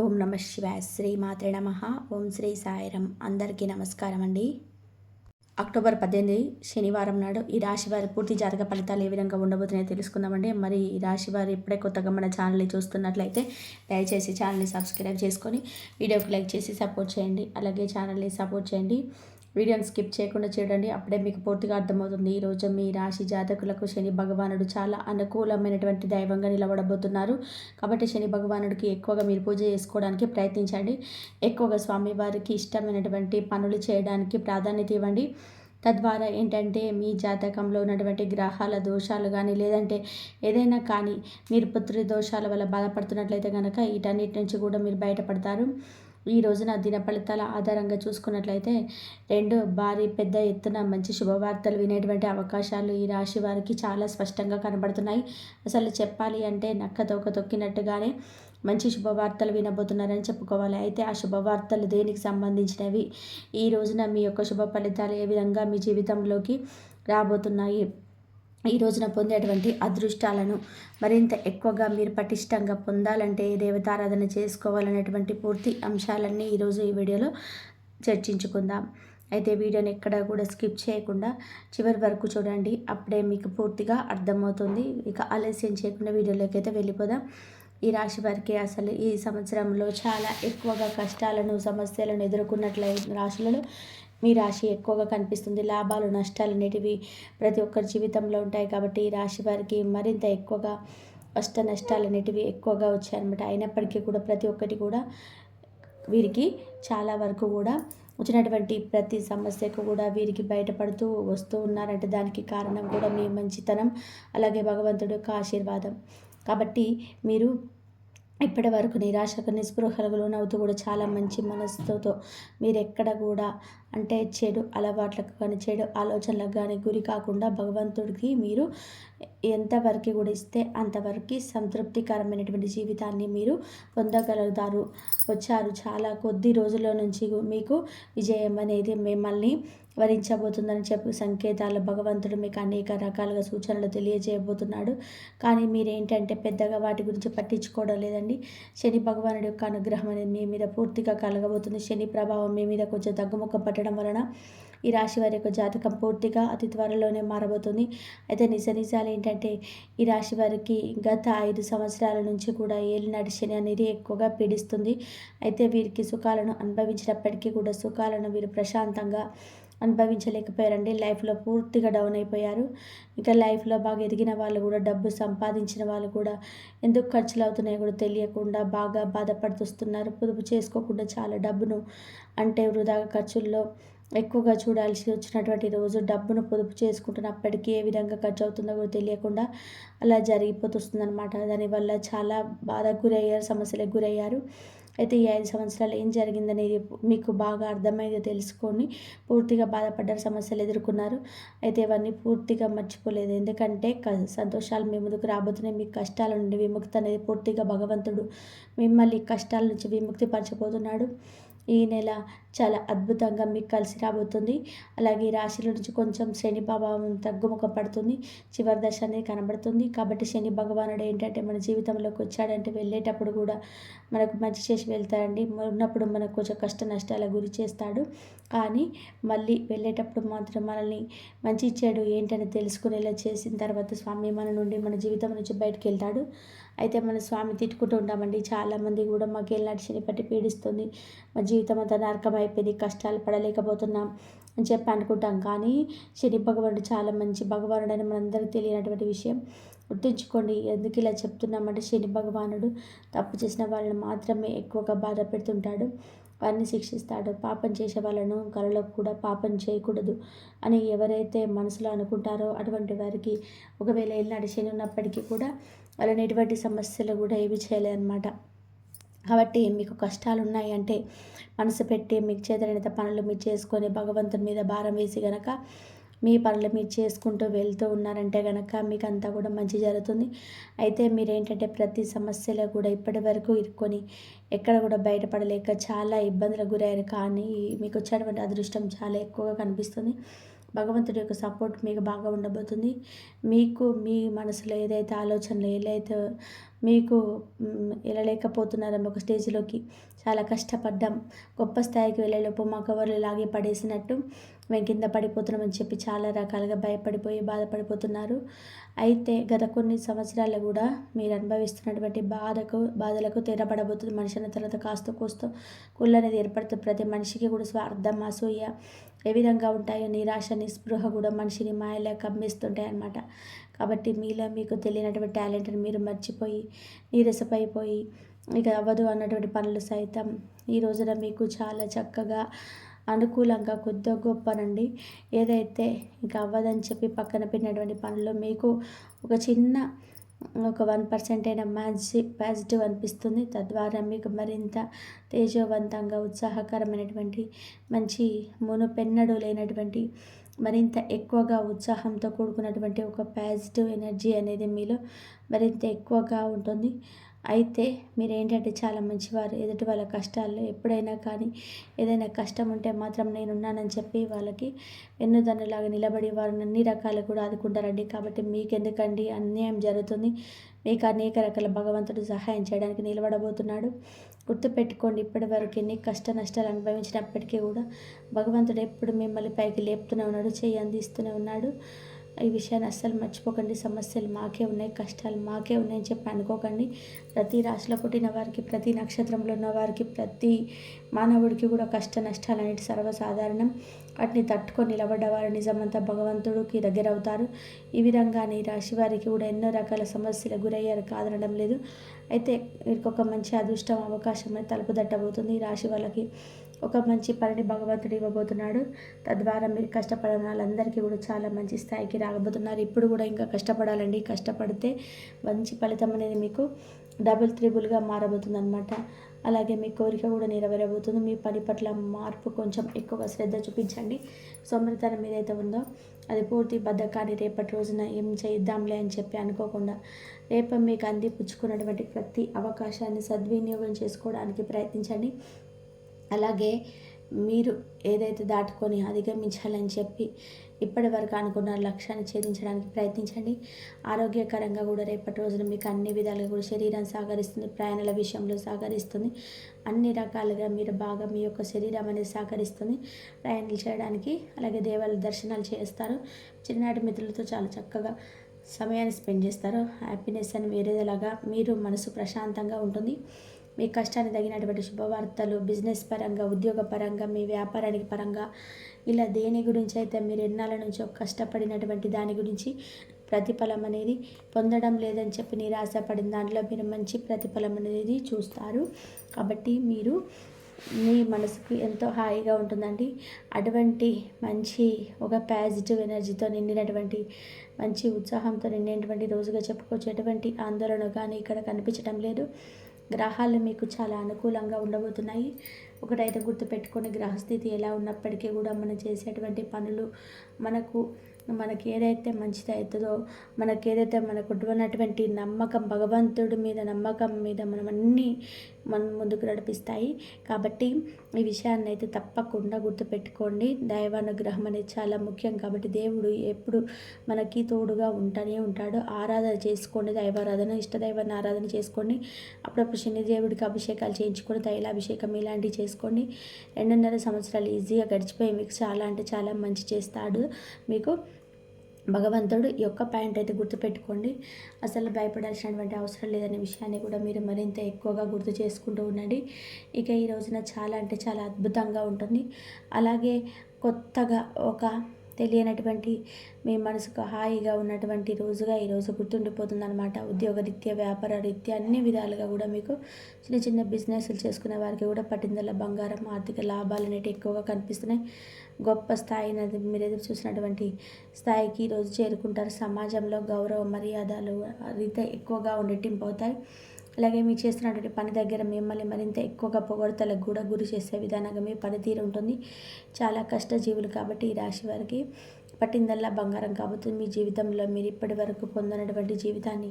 ఓం నమ శివాయ శ్రీ మాత్రే నమ. ఓం శ్రీ సాయిరం అందరికీ నమస్కారం అండి. అక్టోబర్ పద్దెనిమిది శనివారం నాడు ఈ రాశి వారి పూర్తి జాతక ఫలితాలు ఏ విధంగా ఉండబోతున్నాయో తెలుసుకుందామండి. మరి ఈ రాశి వారు ఇప్పుడే కొత్తగా మన ఛానల్ని చూస్తున్నట్లయితే దయచేసి ఛానల్ని సబ్స్క్రైబ్ చేసుకొని వీడియోకి లైక్ చేసి సపోర్ట్ చేయండి. అలాగే ఛానల్ని సపోర్ట్ చేయండి. వీడియోని స్కిప్ చేయకుండా చూడండి. అప్పుడే మీకు పూర్తిగా అర్థమవుతుంది. ఈరోజు మీ రాశి జాతకులకు శని భగవానుడు చాలా అనుకూలమైనటువంటి దైవంగా నిలబడబోతున్నారు. కాబట్టి శని భగవానుడికి ఎక్కువగా మీరు పూజ చేసుకోవడానికి ప్రయత్నించండి. ఎక్కువగా స్వామివారికి ఇష్టమైనటువంటి పనులు చేయడానికి ప్రాధాన్యత ఇవ్వండి. తద్వారా ఏంటంటే మీ జాతకంలో ఉన్నటువంటి గ్రహాల దోషాలు కానీ లేదంటే ఏదైనా కానీ మీరు పుత్రి దోషాల వల్ల బాధపడుతున్నట్లయితే కనుక వీటన్నిటి నుంచి కూడా మీరు బయటపడతారు. ఈ రోజున దిన ఫలితాల ఆధారంగా చూసుకున్నట్లయితే రెండు భారీ పెద్ద ఎత్తున మంచి శుభవార్తలు వినేటువంటి అవకాశాలు ఈ రాశి వారికి చాలా స్పష్టంగా కనబడుతున్నాయి. అసలు చెప్పాలి అంటే నక్క తోక తొక్కినట్టుగానే మంచి శుభవార్తలు వినబోతున్నారని చెప్పుకోవాలి. అయితే ఆ శుభవార్తలు దేనికి సంబంధించినవి? ఈ రోజున మీ యొక్క శుభ ఫలితాలు ఏ విధంగా మీ జీవితంలోకి రాబోతున్నాయి? ఈ రోజున పొందేటువంటి అదృష్టాలను మరింత ఎక్కువగా మీరు పటిష్టంగా పొందాలంటే దేవతారాధన చేసుకోవాలనేటువంటి పూర్తి అంశాలన్నీ ఈరోజు ఈ వీడియోలో చర్చించుకుందాం. అయితే వీడియోని ఎక్కడ కూడా స్కిప్ చేయకుండా చివరి వరకు చూడండి. అప్పుడే మీకు పూర్తిగా అర్థమవుతుంది. ఇక ఆలస్యం చేయకుండా వీడియోలోకి అయితే వెళ్ళిపోదాం. ఈ రాశి వారికి అసలు ఈ సంవత్సరంలో చాలా ఎక్కువగా కష్టాలను సమస్యలను ఎదుర్కొన్నట్లయితే రాశులలో మీ రాశి ఎక్కువగా కనిపిస్తుంది. లాభాలు నష్టాలు అనేటివి ప్రతి ఒక్కరి జీవితంలో ఉంటాయి కాబట్టి ఈ రాశి వారికి మరింత ఎక్కువగా కష్ట నష్టాలు అనేటివి ఎక్కువగా వచ్చాయన్నమాట అయినప్పటికీ కూడా ప్రతి ఒక్కటి కూడా వీరికి చాలా వరకు కూడా వచ్చినటువంటి ప్రతి సమస్యకు కూడా వీరికి బయటపడుతూ వస్తూ ఉన్నారంటే దానికి కారణం కూడా మీ మంచితనం అలాగే భగవంతుడు యొక్క ఆశీర్వాదం. కాబట్టి మీరు ఇప్పటి వరకు నిరాశకు నిస్పృహలకు లోనవుతూ కూడా చాలా మంచి మనస్సుతో మీరు ఎక్కడ కూడా అంటే చెడు అలవాట్లకు కానీ చెడు ఆలోచనలకు కానీ గురి కాకుండా భగవంతుడికి మీరు ఎంతవరకు కూడా ఇస్తే అంతవరకు సంతృప్తికరమైనటువంటి జీవితాన్ని మీరు పొందగలుగుతారు. వచ్చారు. చాలా కొద్ది రోజుల నుంచి మీకు విజయం అనేది మిమ్మల్ని వరించబోతుందని చెప్పి సంకేతాలు భగవంతుడు మీకు అనేక రకాలుగా సూచనలు తెలియజేయబోతున్నాడు. కానీ మీరేంటంటే పెద్దగా వాటి గురించి పట్టించుకోవడం లేదండి. శని భగవానుడి యొక్క అనుగ్రహం అనేది మీ మీద పూర్తిగా కలగబోతుంది. శని ప్రభావం మీ మీద కొంచెం తగ్గుముఖం పట్టడం వలన ఈ రాశి వారి యొక్క జాతకం పూర్తిగా అతి త్వరలోనే మారబోతుంది. అయితే నిజ నిజాలు ఏంటంటే ఈ రాశి వారికి గత ఐదు సంవత్సరాల నుంచి కూడా ఏలినాటి శని అనేది ఎక్కువగా పీడిస్తుంది. అయితే వీరికి సుఖాలను అనుభవించినప్పటికీ కూడా సుఖాలను వీరు ప్రశాంతంగా అనుభవించలేకపోయారండి. లైఫ్లో పూర్తిగా డౌన్ అయిపోయారు. ఇంకా లైఫ్లో బాగా ఎదిగిన వాళ్ళు కూడా డబ్బు సంపాదించిన వాళ్ళు కూడా ఎందుకు ఖర్చులు అవుతున్నాయో కూడా తెలియకుండా బాగా బాధపడుతున్నారు పొదుపు చేసుకోకుండా చాలా డబ్బును అంటే వృధాగా ఖర్చుల్లో ఎక్కువగా చూడాల్సి వచ్చినటువంటి రోజు డబ్బును పొదుపు చేసుకుంటున్నప్పటికీ ఏ విధంగా ఖర్చు అవుతుందో కూడా తెలియకుండా అలా జరిగిపోతుంది అనమాట దానివల్ల చాలా బాధకు గురయ్యారు సమస్యలకు గురయ్యారు. అయితే ఈ ఐదు సంవత్సరాలు ఏం జరిగిందనేది మీకు బాగా అర్థమైంది తెలుసుకొని పూర్తిగా బాధపడ్డారు సమస్యలు ఎదుర్కొన్నారు. అయితే ఇవన్నీ పూర్తిగా మర్చిపోలేదు. ఎందుకంటే సంతోషాలు మీ ముందుకు రాబోతున్నాయి. మీ కష్టాల నుండి విముక్తి అనేది పూర్తిగా భగవంతుడు మిమ్మల్ని కష్టాల నుంచి విముక్తి పరచబోతున్నాడు ఈ నెల చాలా అద్భుతంగా మీకు కలిసి రాబోతుంది. అలాగే రాశుల నుంచి కొంచెం శని ప్రభావం తగ్గుముఖ పడుతుంది. చివరి దశ అనేది కనబడుతుంది. కాబట్టి శని భగవానుడు ఏంటంటే మన జీవితంలోకి వచ్చాడంటే వెళ్ళేటప్పుడు కూడా మనకు మంచి చేసి వెళ్తాడండి. ఉన్నప్పుడు మనకు కొంచెం కష్ట నష్టాల గురి చేస్తాడు. కానీ మళ్ళీ వెళ్ళేటప్పుడు మాత్రం మనల్ని మంచి ఇచ్చాడు ఏంటని తెలుసుకునేలా చేసిన తర్వాత స్వామి మన నుండి మన జీవితం నుంచి బయటకు వెళ్తాడు. అయితే మన స్వామి తిట్టుకుంటూ ఉంటామండి. చాలామంది కూడా మాకు వెళ్ళినట్టు శని పట్టి పీడిస్తుంది. మా జీవితం అంతా నరకం అయిపోయింది. కష్టాలు పడలేకపోతున్నాం అని చెప్పి అనుకుంటాం. కానీ శని భగవానుడు చాలా మంచి భగవానుడు అని మనందరికీ తెలియనటువంటి విషయం గుర్తుంచుకోండి. ఎందుకు ఇలా చెప్తున్నామంటే శని భగవానుడు తప్పు చేసిన వాళ్ళని మాత్రమే ఎక్కువగా బాధ పెడుతుంటాడు. వారిని శిక్షిస్తాడు. పాపం చేసే వాళ్ళను కలలో కూడా పాపం చేయకూడదు అని ఎవరైతే మనసులో అనుకుంటారో అటువంటి వారికి ఒకవేళ వెళ్ళినాడు శని ఉన్నప్పటికీ కూడా వాళ్ళని ఎటువంటి సమస్యలు కూడా ఏమి చేయలేదన్నమాట. కాబట్టి మీకు కష్టాలు ఉన్నాయి అంటే మనసు పెట్టి మీకు చేతనైనంత పనులు మీరు చేసుకొని భగవంతుని మీద భారం వేసి గనక మీ పనులు మీరు చేసుకుంటూ వెళ్తూ ఉన్నారంటే కనుక మీకు అంతా కూడా మంచి జరుగుతుంది. అయితే మీరు ఏంటంటే ప్రతి సమస్యలో కూడా ఇప్పటి వరకు ఇరుక్కొని ఎక్కడ కూడా బయటపడలేక చాలా ఇబ్బందులకు గురయ్యారు. కానీ మీకు వచ్చేటువంటి అదృష్టం చాలా ఎక్కువగా కనిపిస్తుంది. భగవంతుడి యొక్క సపోర్ట్ మీకు బాగా ఉండబోతుంది. మీకు మీ మనసులో ఏదైతే ఆలోచనలు ఏదైతే మీకు వెళ్ళలేకపోతున్నారో ఒక స్టేజ్లోకి చాలా కష్టపడ్డాం గొప్ప స్థాయికి వెళ్ళేలోపు మా కవర్లు లాగే పడేసినట్టు మేము కింద పడిపోతున్నామని చెప్పి చాలా రకాలుగా భయపడిపోయి బాధపడిపోతున్నారు. అయితే గత కొన్ని సంవత్సరాలు కూడా మీరు అనుభవిస్తున్నటువంటి బాధకు బాధలకు తెరపడబోతుంది. మనిషి అన్న తర్వాత కాస్త కూస్తో కుళ్ళు అనేది ఏర్పడుతుంది. ప్రతి మనిషికి కూడా స్వార్థం అసూయ ఏ విధంగా ఉంటాయో నిరాశ నిస్పృహ కూడా మనిషిని మాయలా కమ్మిస్తుంటాయి అన్నమాట. కాబట్టి మీలో మీకు తెలియనటువంటి టాలెంట్ని మీరు మర్చిపోయి నీరసపైపోయి ఇక అవ్వదు అన్నటువంటి పనులు సైతం ఈ రోజున మీకు చాలా చక్కగా అనుకూలంగా కొద్దిగా గొప్పనండి. ఏదైతే ఇంకా అవ్వదని చెప్పి పక్కన పెట్టినటువంటి పనులు మీకు ఒక చిన్న ఒక వన్ పర్సెంట్ అయినా మ్యాజి పాజిటివ్ అనిపిస్తుంది. తద్వారా మీకు మరింత తేజవంతంగా ఉత్సాహకరమైనటువంటి మంచి మునుపెన్నడు లేనటువంటి మరింత ఎక్కువగా ఉత్సాహంతో కూడుకున్నటువంటి ఒక పాజిటివ్ ఎనర్జీ అనేది మీలో మరింత ఎక్కువగా ఉంటుంది. అయితే మీరు ఏంటంటే చాలా మంచివారు ఎదుటి వాళ్ళ కష్టాల్లో ఎప్పుడైనా కానీ ఏదైనా కష్టం ఉంటే మాత్రం నేనున్నానని చెప్పి వాళ్ళకి వెన్నుదన్నులాగా నిలబడి వారిని అన్ని రకాలు కూడా ఆదుకుంటారండి. కాబట్టి మీకెందుకండి? అన్యాయం జరుగుతుంది. మీకు అనేక రకాల భగవంతుడు సహాయం చేయడానికి నిలబడబోతున్నాడు. గుర్తుపెట్టుకోండి ఇప్పటి వరకు ఎన్ని కష్ట నష్టాలు అనుభవించినప్పటికీ కూడా భగవంతుడు ఎప్పుడు మిమ్మల్ని పైకి లేపుతూనే ఉన్నాడు చేయి అందిస్తూనే ఉన్నాడు. ఈ విషయాన్ని అస్సలు మర్చిపోకండి. సమస్యలు మాకే ఉన్నాయి కష్టాలు మాకే ఉన్నాయని చెప్పి అనుకోకండి. ప్రతి రాశిలో పుట్టిన వారికి ప్రతి నక్షత్రంలో ఉన్న వారికి ప్రతి మానవుడికి కూడా కష్ట నష్టాలు అనేవి సర్వసాధారణం. వాటిని తట్టుకొని నిలబడ్డ వారు నిజమంతా భగవంతుడికి దగ్గర అవుతారు ఈ విధంగానే ఈ రాశి వారికి కూడా ఎన్నో రకాల సమస్యలు గురయ్యారు కాదనడం లేదు. అయితే వీరికి ఒక మంచి అదృష్టం అవకాశం తలుపు దట్టబోతుంది ఈ రాశి వాళ్ళకి ఒక మంచి పనిని భగవంతుడు ఇవ్వబోతున్నాడు. తద్వారా మీరు కష్టపడిన వాళ్ళందరికీ కూడా చాలా మంచి స్థాయికి రాగబోతున్నారు ఇప్పుడు కూడా ఇంకా కష్టపడాలండి. కష్టపడితే మంచి ఫలితం అనేది మీకు డబుల్ త్రిబుల్గా మారబోతుంది అనమాట అలాగే మీ కోరిక కూడా నెరవేరబోతుంది. మీ పని పట్ల మార్పు కొంచెం ఎక్కువ శ్రద్ధ చూపించండి. సోమరితనం ఏదైతే ఉందో అది పూర్తి బద్ధకాన్ని రేపటి రోజున ఏం చేద్దాంలే అని చెప్పి అనుకోకుండా రేపు మీకు అందిపుచ్చుకున్నటువంటి ప్రతి అవకాశాన్ని సద్వినియోగం చేసుకోవడానికి ప్రయత్నించండి. అలాగే మీరు ఏదైతే దాటుకొని అధిగమించాలని చెప్పి ఇప్పటి వరకు అనుకున్న లక్ష్యాన్ని ఛేదించడానికి ప్రయత్నించండి. ఆరోగ్యకరంగా కూడా రేపటి రోజున మీకు అన్ని విధాలుగా కూడా శరీరం సహకరిస్తుంది ప్రయాణాల విషయంలో సహకరిస్తుంది. అన్ని రకాలుగా మీరు బాగా మీ యొక్క శరీరం అనేది సహకరిస్తుంది. ప్రయాణాలు చేయడానికి అలాగే దేవాలయ దర్శనాలు చేస్తారు. చిన్ననాటి మిత్రులతో చాలా చక్కగా సమయాన్ని స్పెండ్ చేస్తారు. హ్యాపీనెస్ అని వేరేలాగా మీరు మనసు ప్రశాంతంగా ఉంటుంది. మీ కష్టానికి తగినటువంటి శుభవార్తలు బిజినెస్ పరంగా ఉద్యోగ పరంగా మీ వ్యాపారానికి పరంగా ఇలా దేని గురించి అయితే మీరు ఎన్నాళ్ళ నుంచో కష్టపడినటువంటి దాని గురించి ప్రతిఫలం అనేది పొందడం లేదని చెప్పి నిరాశపడిన దాంట్లో మీరు మంచి ప్రతిఫలం అనేది చూస్తారు. కాబట్టి మీరు మీ మనసుకు ఎంతో హాయిగా ఉంటుందండి. అటువంటి మంచి ఒక పాజిటివ్ ఎనర్జీతో నిండినటువంటి మంచి ఉత్సాహంతో నిండినటువంటి రోజుగా చెప్పుకోవచ్చు. ఎటువంటి ఆందోళన కానీ ఇక్కడ కనిపించడం లేదు. గ్రహాలు మీకు చాలా అనుకూలంగా ఉండబోతున్నాయి. ఒకటైతే గుర్తుపెట్టుకొని గ్రహస్థితి ఎలా ఉన్నప్పటికీ కూడా మనం చేసేటువంటి పనులు మనకు మనకి ఏదైతే మంచిది అవుతుందో మనకి ఏదైతే మనకు ఉన్నటువంటి నమ్మకం భగవంతుడి మీద నమ్మకం మీద మనం అన్నీ మనం ముందుకు నడిపిస్తాయి. కాబట్టి ఈ విషయాన్ని అయితే తప్పకుండా గుర్తుపెట్టుకోండి. దైవానుగ్రహం అనేది చాలా ముఖ్యం కాబట్టి దేవుడు ఎప్పుడు మనకి తోడుగా ఉంటూనే ఉంటాడు. ఆరాధన చేసుకోండి దైవారాధన ఇష్టదైవాన్ని ఆరాధన చేసుకోండి. అప్పుడప్పుడు శని దేవుడికి అభిషేకాలు చేయించుకొని తైలాభిషేకం ఇలాంటివి చేసుకోండి. రెండున్నర సంవత్సరాలు ఈజీగా గడిచిపోయి మీకు చాలా అంటే చాలా మంచి చేస్తాడు. మీకు భగవంతుడు ఈ యొక్క పాయింట్ అయితే గుర్తుపెట్టుకోండి. అసలు భయపడాల్సినటువంటి అవసరం లేదనే విషయాన్ని కూడా మీరు మరింత ఎక్కువగా గుర్తు చేసుకుంటూ ఉండండి. ఇక ఈ రోజున చాలా అంటే చాలా అద్భుతంగా ఉంటుంది. అలాగే కొత్తగా ఒక తెలియనటువంటి మీ మనసుకు హాయిగా ఉన్నటువంటి రోజుగా ఈరోజు గుర్తుండిపోతుందన్నమాట. ఉద్యోగ రీత్యా వ్యాపార రీత్యా అన్ని విధాలుగా కూడా మీకు చిన్న చిన్న బిజినెస్లు చేసుకునే వారికి కూడా పట్టిందల బంగారం ఆర్థిక లాభాలు అనేవి ఎక్కువగా కనిపిస్తున్నాయి. గొప్ప స్థాయిని మీరు ఎదురు చూసినటువంటి స్థాయికి ఈరోజు చేరుకుంటారు. సమాజంలో గౌరవ మర్యాదలు రీత ఎక్కువగా ఉండేటింపు అవుతాయి అలాగే మీరు చేస్తున్నటువంటి పని దగ్గర మిమ్మల్ని మరింత ఎక్కువగా పొగడతలకు కూడా గురి చేసే విధానంగా మీ పనితీరు ఉంటుంది. చాలా కష్టజీవులు కాబట్టి ఈ రాశి వారికి పట్టిందల్లా బంగారం కాబోతుంది మీ జీవితంలో మీరు ఇప్పటి వరకు పొందినటువంటి జీవితాన్ని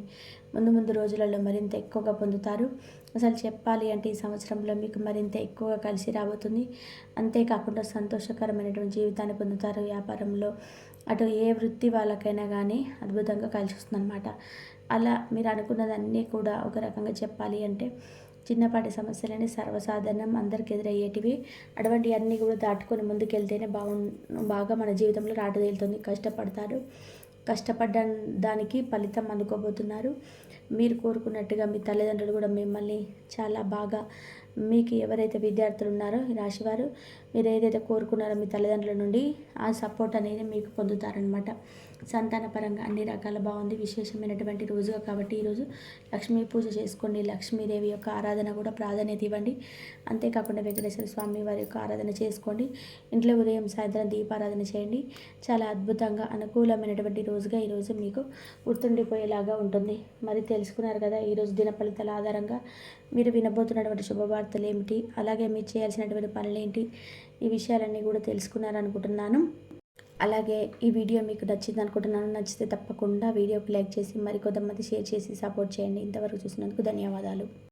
ముందు ముందు రోజులలో మరింత ఎక్కువగా పొందుతారు. అసలు చెప్పాలి అంటే ఈ సంవత్సరంలో మీకు మరింత ఎక్కువగా కలిసి రాబోతుంది. అంతేకాకుండా సంతోషకరమైనటువంటి జీవితాన్ని పొందుతారు. వ్యాపారంలో అటు ఏ వృత్తి వాళ్ళకైనా కానీ అద్భుతంగా కలిసి వస్తుందన్నమాట. అలా మీరు అనుకున్నదన్నీ కూడా ఒక రకంగా చెప్పాలి అంటే చిన్నపాటి సమస్యలని సర్వసాధారణం అందరికి ఎదురయ్యేటివి. అటువంటి అన్నీ కూడా దాటుకొని ముందుకెళ్తేనే బాగు బాగా మన జీవితంలో రాటదేలుతుంది కష్టపడతారు. కష్టపడ్డ దానికి ఫలితం అందుకోబోతున్నారు. మీరు కోరుకున్నట్టుగా మీ తల్లిదండ్రులు కూడా మిమ్మల్ని చాలా బాగా మీకు ఎవరైతే విద్యార్థులు ఉన్నారో ఈ రాశివారు మీరు ఏదైతే కోరుకున్నారో మీ తల్లిదండ్రుల నుండి ఆ సపోర్ట్ అనేది మీకు పొందుతారనమాట సంతాన పరంగా అన్ని రకాల బాగుంది విశేషమైనటువంటి రోజుగా కాబట్టి ఈరోజు లక్ష్మీ పూజ చేసుకోండి. లక్ష్మీదేవి యొక్క ఆరాధన కూడా ప్రాధాన్యత ఇవ్వండి. అంతేకాకుండా వెంకటేశ్వర స్వామి వారి యొక్క ఆరాధన చేసుకోండి. ఇంట్లో ఉదయం సాయంత్రం దీపారాధన చేయండి. చాలా అద్భుతంగా అనుకూలమైనటువంటి రోజుగా ఈరోజు మీకు గుర్తుండిపోయేలాగా ఉంటుంది. మరి తెలుసుకున్నారు కదా ఈరోజు దిన ఫలితాల ఆధారంగా మీరు వినబోతున్నటువంటి వార్తలు ఏమిటి అలాగే మీరు చేయాల్సినటువంటి పనులు ఏంటి ఈ విషయాలన్నీ కూడా తెలుసుకున్నారనుకుంటున్నాను. అలాగే ఈ వీడియో మీకు నచ్చింది అనుకుంటున్నాను నచ్చితే తప్పకుండా వీడియోకి లైక్ చేసి మరికొంతమంది షేర్ చేసి సపోర్ట్ చేయండి. ఇంతవరకు చూసినందుకు ధన్యవాదాలు.